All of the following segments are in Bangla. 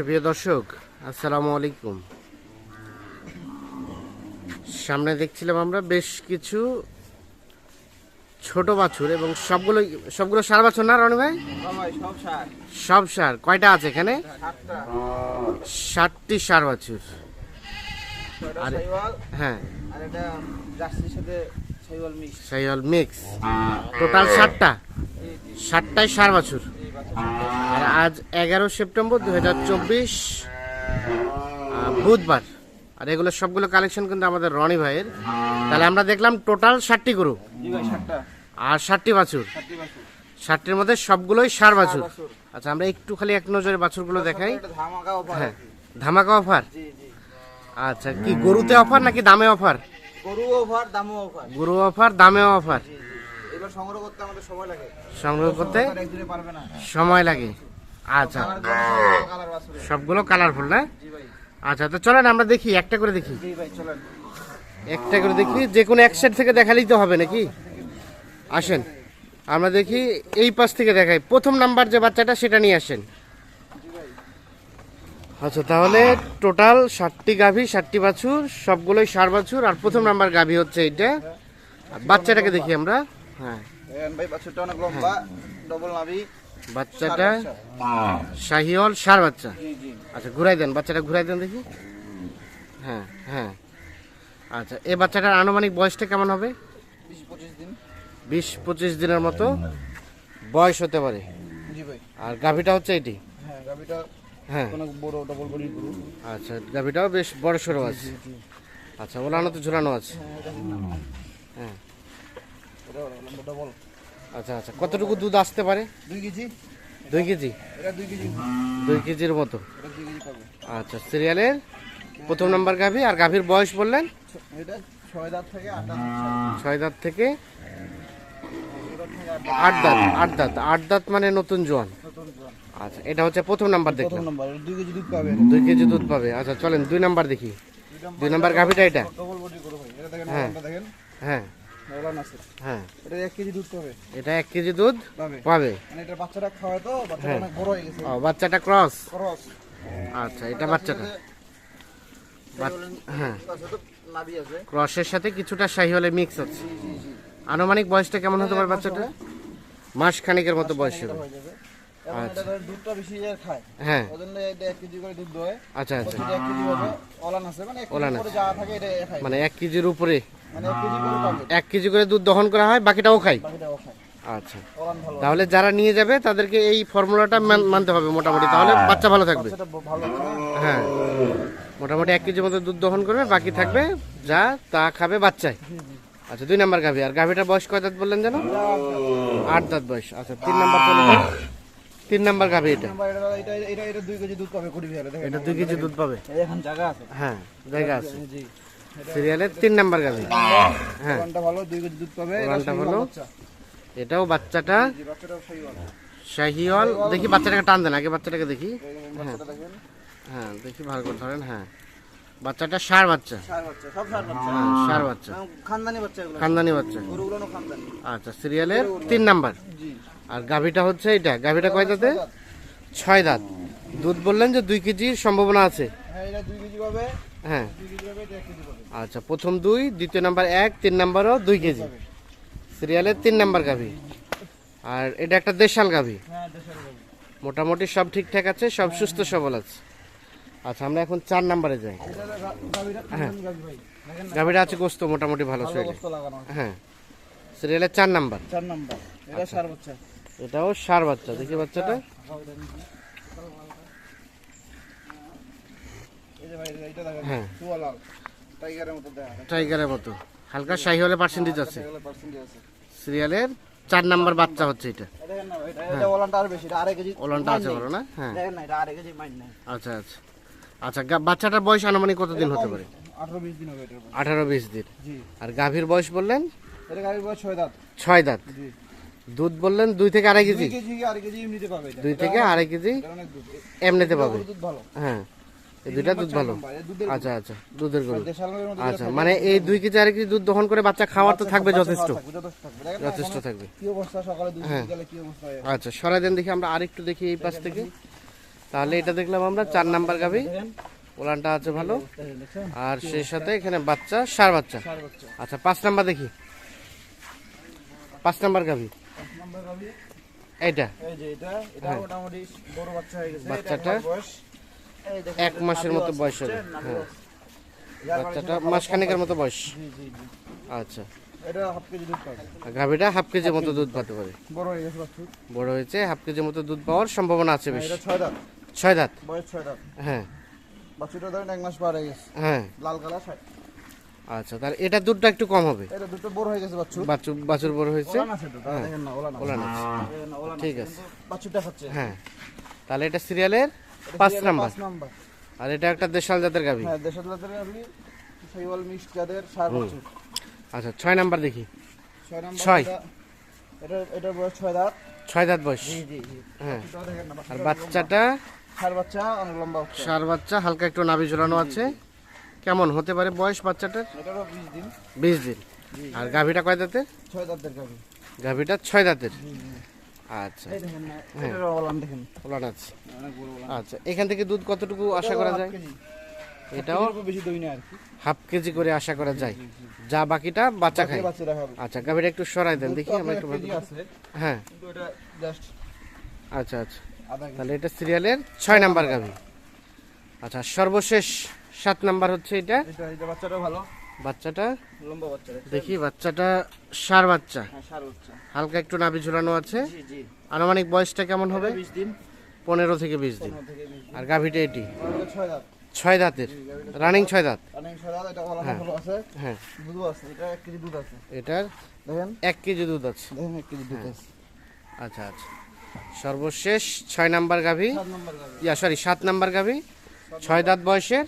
সুপ্রিয় দর্শক, আসসালামু আলাইকুম। সামনে দেখছিলাম আমরা বেশ কিছু ছোট বাছুর এবং সবগুলো সবগুলো সার বাছুর না, রনি ভাই? সব সার। কয়টা আছে এখানে? ষাটটি সার বাছুর। হ্যাঁ। সাইওয়াল মিক্স। মিক্স। টোটাল ষাটটা ষাটটাই সার বাছুর। আর আজ এগারো সেপ্টেম্বর দু হাজার চব্বিশ বুধবার। আর এগুলো সবগুলো কালেকশন কিন্তু আমাদের রনি ভাইয়ের। তাহলে আমরা দেখলাম টোটাল ষাটটি গরু। আর ষাটটি বাছুর। ষাটটির মধ্যে সবগুলোই সার বাছুর। আচ্ছা আমরা একটু খালি এক নজরে বাছুরগুলো দেখাই। ধামাকা অফার হ্যাঁ ধামাকা অফার আচ্ছা কি গরুতে অফার নাকি দামে অফার গরু অফার দামও অফার। গরু অফার দামে অফার। এবার সংগ্রহ করতে আমাদের সময় লাগে। সংগ্রহ করতে পারবে না। সময় লাগে। আচ্ছা। সবগুলো কালারফুল না? আচ্ছা তো চলেন আমরা দেখি একটা করে দেখি। একটা করে দেখি যে কোনো এক সাইড থেকে দেখালেই তো হবে নাকি? আসেন। আমরা দেখি এই পাশ থেকে দেখাই। প্রথম নাম্বার যে বাচ্চাটা সেটা নিয়ে আসেন। আচ্ছা তাহলে টোটাল ষাটটি গাভী ষাটটি বাছুর সবগুলোই ষাট বাছুর আর প্রথম নাম্বার গাভী হচ্ছে এইটা। বাচ্চাটাকে দেখি আমরা। হ্যাঁ। নাভি বাচ্চাটা শাহিওল সার বাচ্চা। আচ্ছা ঘুরাই দেন বাচ্চাটা ঘুরাই দেন দেখি। হ্যাঁ হ্যাঁ। আচ্ছা এই বাচ্চাটার আনুমানিক বয়সটা কেমন হবে? বিশ পঁচিশ দিনের মতো বয়স হতে পারে। আর গাভীটা হচ্ছে এটি হ্যাঁ গাভিটা হ্যাঁ। অনেক বড় ডবল বডি গরু। আচ্ছা গাভীটাও বেশ বড় সড়ো আছে। আচ্ছা ওলানো তো ঝুলানো আছে। হ্যাঁ ডবল আচ্ছা আচ্ছা কতটুকু দুধ আসতে পারে? দুই কেজি। দুই কেজি? দুই কেজির মতো। আচ্ছা সিরিয়ালের প্রথম নাম্বার গাভী আর গাভীর বয়স বললেন? ছয় দাঁত থেকে আট দাঁত আট দাঁত। আট দাঁত মানে নতুন জোয়ান। আচ্ছা এটা হচ্ছে প্রথম নাম্বার প্রথম দেখলাম নম্বর দুই কেজি দুধ পাবে দুই কেজি দুধ পাবে। আচ্ছা চলেন দুই নাম্বার দেখি। দুই নাম্বার গাভীটা এটা? ডবল বডি গরু ভাই। এটা দেখেন হ্যাঁ। হ্যাঁ। হ্যাঁ। এটা এক কেজি দুধ পাবে। এটা এক কেজি দুধ পাবে। পাবে। মানে এটা বাচ্চাটা খাওয়ায় তো বাচ্চাটা হ্যাঁ। অনেক বড় হয়ে গেছে। বাচ্চাটা ক্রস? খরচ আচ্ছা এটা বাচ্চাটা। হ্যাঁ। ক্রসের সাথে কিছুটা শাহিওয়ালে মিক্স আছে। আনুমানিক বয়সটা কেমন হতে পারে বাচ্চাটা মাস খানিকের মতো বয়স হবে। হয়ে এটা দুধটা বেশি আর খায়। হ্যাঁ। ওই জন্য এটা এক কেজি করে দুধ দেয়। আচ্ছা আচ্ছা। এটা এক কেজি হবে ওলান আছে। মানে এক কেজি করে যা থাকে এটা খায়। মানে এক কেজির উপরে? মানে এক কেজি করে পাবে এক কেজি করে দুধ দহন করা হয় বাকিটাও খায়? আচ্ছা। তাহলে যারা নিয়ে যাবে তাদেরকে এই ফর্মুলাটা মান- মানতে হবে মোটামুটি। তাহলে বাচ্চা ভালো থাকবে। হ্যাঁ। মোটামুটি এক কেজির মতো দুধ দহন করবে বাকি থাকবে যা তা খাবে বাচ্চায় আচ্ছা দুই নাম্বার গাভি। আর গাভিটার বয়স কয় দাঁত বললেন যেন? আট দাঁত। বয়স। আচ্ছা তিন নাম্বার। তিন নাম্বার গাভি এটা। এটা এটা এটা এটা দুই কেজি দুধ পাবে কুড়ি বিহারে দেখেন। এটা দুই কেজি দুধ পাবে? এখন জায়গা আছে। হ্যাঁ জায়গা আছে। জি। সিরিয়ালের তিন নাম্বার গাভি। হ্যাঁ। ওলানটা ভালো কেজি দুধ পাবে এটা ভালো। এটাও বাচ্চাটা জি শাহিওয়াল। দেখি বাচ্চাটাকে টান দেন আগে বাচ্চাটাকে দেখি। দেখেন হ্যাঁ। দেখি ভালো করে ধরেন হ্যাঁ। বাচ্চাটা সার বাচ্চা। সার বাচ্চা হ্যাঁ বাচ্চা। খানদানি বাচ্চা খানদানি বাচ্চা। আচ্ছা সিরিয়ালের তিন নাম্বার। আর গাভিটা হচ্ছে এটা গাভিটা কয় দাঁতে? ছয় দাঁত। দুধ বললেন যে দুই কেজির সম্ভাবনা আছে। হ্যাঁ হ্যাঁ। আচ্ছা প্রথম দুই দ্বিতীয় নাম্বার এক তিন নাম্বারও দুই কেজি। সিরিয়ালের তিন নাম্বার গাভি। আর এটা একটা দেশাল গাভি। হ্যাঁ মোটামুটি সব ঠিকঠাক আছে সব সুস্থ সবল আছে। আচ্ছা আমরা এখন চার নাম্বারে যাই। গা- গাভীটা আছে গোস্ত মোটামুটি ভালো শরীরে। হ্যাঁ। সিরিয়ালের চার নাম্বার। চার নাম্বার। এটা সার বাচ্চা এটাও সার বাচ্চা দেখি বাচ্চাটা। হ্যাঁ। টাইগারের মতো। হালকা শাহিওয়ালে পার্সেন্টেজ আছে। এগুলো পার্সেন্টেজ আছে সিরিয়ালের চার নাম্বার বাচ্চা হচ্ছে এটা। এটা ওলানটা আর বেশি এটা কেজি ওলানটা আছে বলো না? হ্যাঁ। আচ্ছা আচ্ছা। আচ্ছা বাচ্চাটার বয়স আনুমানিক কতদিন হতে পারে? আঠারো বিশ দিন। আর গাভীর বয়স বললেন? ছয় দাঁত। ছয় দাঁত। দুধ বললেন দুই থেকে আড়াই কেজি। দুই থেকে আড়াই কেজি এমনিতে পাবে। হ্যাঁ এই দুইটা দুধ ভালো। আচ্ছা আচ্ছা দুধের গরু। আচ্ছা মানে এই দুই কেজি আড়াই কেজি দুধ দহন করে বাচ্চা খাওয়ার তো থাকবে যথেষ্ট। যথেষ্ট থাকবে। হ্যাঁ। আচ্ছা সরাই দেন দেখি আমরা আরেকটু দেখি এই পাশ থেকে। তাহলে এটা দেখলাম আমরা চার নাম্বার গাভি। ওলানটা আছে ভালো। আর সেই সাথে এখানে বাচ্চা। সার বাচ্চা। আচ্ছা পাঁচ নাম্বার দেখি। পাঁচ নাম্বার গাভি। এক নম্বর গাভী এইটা? এই যে এটা এটা মোটামুটি বড় বাচ্চা হয়ে গেছে হ্যাঁ। বাচ্চাটা? এক মাসের মতো বয়স হবে, হ্যাঁ। বাচ্চাটা মাসখানেকের মতো বয়স। আচ্ছা। এটা হাফ কেজি দুধ পাবে। আর হাফ কেজির মতো দুধ পাতে পারে বড় হয়ে গেছে বড় হয়েছে হাফ কেজির মতো দুধ পাওয়ার সম্ভাবনা আছে বেশি। ছয় দাঁত। ছয় দাঁত? বয়স ছয় দাঁত। হ্যাঁ। বাচ্চুটা ধরেন এক মাস পার হয়ে গেছে। হ্যাঁ। লাল কালার আচ্ছা তার এটা দুধটা একটু কম হবে। এটা দুটো বড় হয়ে গেছে বাচ্চু। বাছুর বাছুর বড় হয়েছে? ওলান আছে দেখেন না, ঠিক আছে, বাচ্চুটা খাচ্ছে হ্যাঁ। তাহলে এটা সিরিয়ালের পাঁচ নাম্বার। আর এটা একটা দেশাল জাতের গাভি। হ্যাঁ দেশের জাতের আপনি শৈবাল মিক্স যাদের সার বাচ্চু। আচ্ছা ছয় নাম্বার দেখি। ছয় নাম্বার ছয়। এটা- এটা বয়স ছয় দাঁত। ছয় দাঁত বয়স। জি জি হ্যাঁ। আর বাচ্চাটা সার বাচ্চা অনেক লম্বা সার বাচ্চা হালকা একটু নাভি ঝুলানো আছে। কেমন হতে পারে বয়স বাচ্চাটার? বিশ দিন। আর গাভিটা কয় দাঁতের? গাভিটা ছয় দাঁতের? আচ্ছা। ওলান আছে। আচ্ছা এখান থেকে দুধ কতটুকু আশা করা যায়? এটাও এটাও বেশি দই না আর কি। হাফ কেজি করে আশা করা যায়। যা বাকিটা বাচ্চা খায়। আচ্ছা গাভিটা একটু সরাই দেন দেখি আমরা একটু হ্যাঁ। আচ্ছা আচ্ছা। তাহলে এটা সিরিয়ালের ছয় নাম্বার গাভি। আচ্ছা সর্বশেষ সাত নাম্বার হচ্ছে এটা। বাচ্চাটা ভালো। বাচ্চাটা? লম্বা বাচ্চা দেখি বাচ্চাটা সার বাচ্চা। হ্যাঁ সার বাচ্চা। হালকা একটু নাভি ঝুলানো আছে। আনুমানিক বয়সটা কেমন হবে? পনেরো থেকে বিশ দিন। আর গাভিটা এটি? ছয় দাঁতের। রানিং ছয় দাঁত। হ্যাঁ। আছে। এটার এক কেজি দুধ আছে। দুধ আছে। আচ্ছা আচ্ছা। সর্বশেষ ছয় নাম্বার গাভি? সাত নম্বর গাভী। ইয়া সরি সাত নাম্বার গাভি? ছয় দাঁত বয়সের?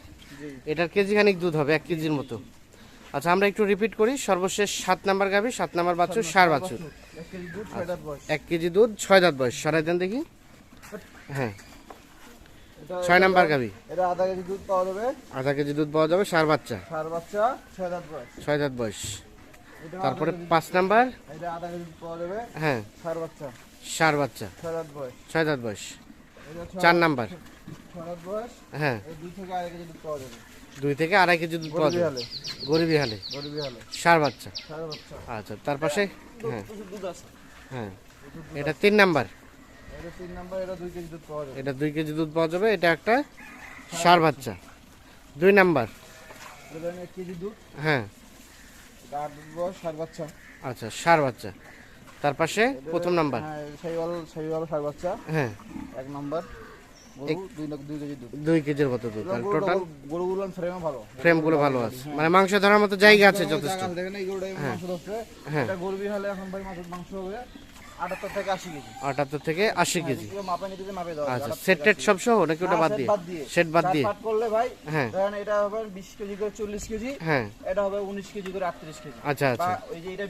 এটার কেজি খানিক দুধ হবে এক কেজির মতো। আচ্ছা আমরা একটু রিপিট করি। সর্বশেষ সাত নাম্বার গাভি সাত নাম্বার বাছুর সার বাছুর। এক কেজি দুধ ছয় দাঁত বয়স এক কেজি দুধ ছয় দাঁত বয়স। সরাই দেন দেখি। হ্যাঁ। ছয় নাম্বার এটা আধা কেজি দুধ পাওয়া যাবে। আধা কেজি দুধ পাওয়া যাবে সার বাচ্চা। সার বাচ্চা ছয় দাঁত বয়স। ছয় দাঁত বয়স। তারপরে পাঁচ নাম্বার। এটা আধা কেজি দুধ পাওয়া যাবে। হ্যাঁ। সার বাচ্চা। সার বাচ্চা। ছয় দাঁত বয়স। ছয় দাঁত বয়স। চার নাম্বার। হ্যাঁ। দুই থেকে আড়াই কেজি দুধ পাওয়া যাবে। দুই থেকে আড়াই কেজি দুধ পাওয়া গরুবি হালে। গরিবি হালে? গরুবি সার বাচ্চা? আচ্ছা তার পাশে? হ্যাঁ। প্রচুর দুধ আছে। হ্যাঁ। এটা তিন নাম্বার? এটা তিন নাম্বার এটা দুই কেজি দুধ পাওয়া যাবে। এটা একটা সার বাচ্চা। দুই নাম্বার? হ্যাঁ। আচ্ছা সার বাচ্চা। তার পাশে প্রথম নাম্বার? হ্যাঁ সার বাচ্চা। হ্যাঁ। এক নাম্বার। দুই কেজির মতো দুধ। আর টোটাল ফ্রেমগুলো ভালো। আছে। মানে মাংস ধরার মতো জায়গা আছে যথেষ্ট। ধরছে। হ্যাঁ। গরু হলে এখন ভাই মাংস হবে। আটাত্তর থেকে আশি কেজি। দেওয়া আচ্ছা সেট টেট সব সহ নাকি ওটা বাদ দিয়ে? সেট বাদ দিয়ে? করলে ভাই হ্যাঁ। এটা হবে বিশ কেজি করে চল্লিশ কেজি হ্যাঁ। এটা হবে উনিশ কেজি করে আটত্রিশ কেজি। আচ্ছা আচ্ছা। ওই যে এটা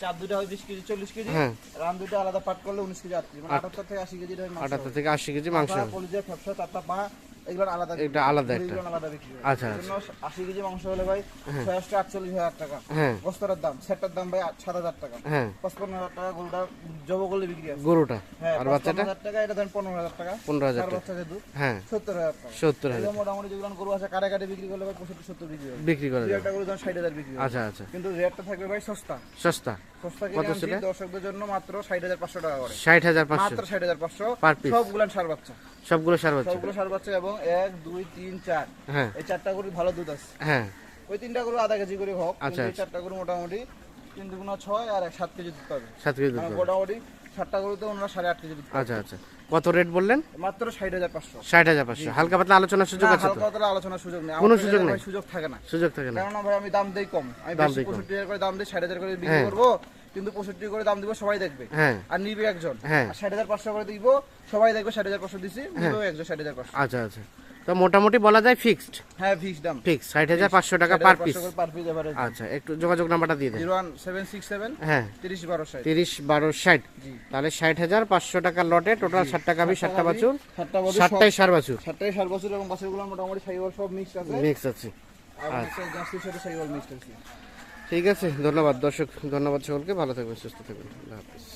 চার দুটা হয় বিশ কেজি চল্লিশ কেজি হ্যাঁ। রান দুটা আলাদা পাট করলে উনিশ কেজি আটত্রিশ। মানে আটাত্তর থেকে আশি কেজি আটাত্তর থেকে আশি কেজি মাংস। কলিজা ফ্যাপসা চারটা পা এগুলো আলাদা এটা আলাদা একটা। আলাদা বিক্রি আচ্ছা, আশি কেজি মাংস হলে ভাই ছয় আটচল্লিশ হাজার টাকা। হ্যাঁ। দাম সেটার দাম ভাই সাত হাজার টাকা। হ্যাঁ। পঁচপন্ন হাজার টাকা গরুটা জব করলে বিক্রি আছে। গরুটা হ্যাঁ আর বাচ্চাটা? হাজার টাকা এটা দেন পনেরো হাজার টাকা। পনেরো হাজার টাকা। দুধ হ্যাঁ। সত্তর হাজার টাকা। সত্তর হাজার। মোটামুটি যেগুলো গরু আছে কাটে কাটে বিক্রি করলে ভাই পঁয়ষট্টি সত্তর বিক্রি বিক্রি করা একটা গরু ধরেন ষাট হাজার বিক্রি আচ্ছা আচ্ছা। কিন্তু রেটটা থাকবে ভাই সস্তা। সস্তা। সস্তা কত কিনে দর্শকদের জন্য মাত্র ষাট হাজার পাঁচশো টাকা করে। ষাট হাজার পাঁচশো। মাত্র ষাট হাজার পাঁচশো। piece। সার বাচ্চা। সবগুলো সার বাচ্চা সবগুলো সার বাচ্চা এবং এক দুই তিন চার। হ্যাঁ। এই চারটা গরু ভালো দুধ আছে। হ্যাঁ। ওই তিনটা গরু আধা কেজি করে হোক আচ্ছা, এই আচ্ছা। চারটা গরু মোটামুটি তিন দুগুণা ছয় আর এক সাত কেজি দুধ পাবে। সাত কেজি দুধ। মোটামুটি সাতটা গরুতে ওনারা সাড়ে আট কেজি দুধ আচ্ছা আচ্ছা। কত রেট বললেন? মাত্র ষাট হাজার পাঁচশো। ষাট হাজার পাঁচশো। হালকা পাতলা আলোচনার সুযোগ আছে তো? হালকা পাতলা আলোচনার সুযোগ নেই। কোনো সুযোগ নেই? সুযোগ থাকে না। সুযোগ থাকে না। কেননা ভাই আমি দাম দেই কম। আমি। পঁয়ষট্টি হাজার করে দাম দিই ষাট হাজার করে বিক্রি হ্যাঁ। করব। কিন্তু পঁয়ষট্টি করে দাম দিব সবাই দেখবে। হ্যাঁ। আর নিবে একজন। হ্যাঁ। ষাট হাজার পাঁচশো করে দিব সবাই দেখবে ষাট হাজার পাঁচশো দিছি নিবেও একজন ষাট হাজার পাঁচশো। আচ্ছা আচ্ছা। তো মোটামুটি বলা যায় ফিক্সড হ্যাঁ ফিক্স দাম। ফিক্স ষাট হাজার পাঁচশো টাকা পার পিস পার পিস আচ্ছা একটু যোগাযোগ নাম্বারটা দিয়ে দেন। Zero one seven six seven হ্যাঁ। তিরিশ বারো ষাট। তিরিশ বারো ষাট। তাহলে ষাট হাজার পাঁচশো টাকার লটে টোটাল ষাটটা গাভি ষাটটা বাছুর ষাটটাই সার বাছুর। সাতটাই সাত বছর এবং বছরগুলো মোটামুটি সাইওয়াল সব মিক্স আছে। মিক্স আছে। সাথে মিক্স আছে। ঠিক আছে ধন্যবাদ দর্শক ধন্যবাদ সকলকে ভালো থাকবেন সুস্থ থাকবেন আল্লাহ হাফিজ।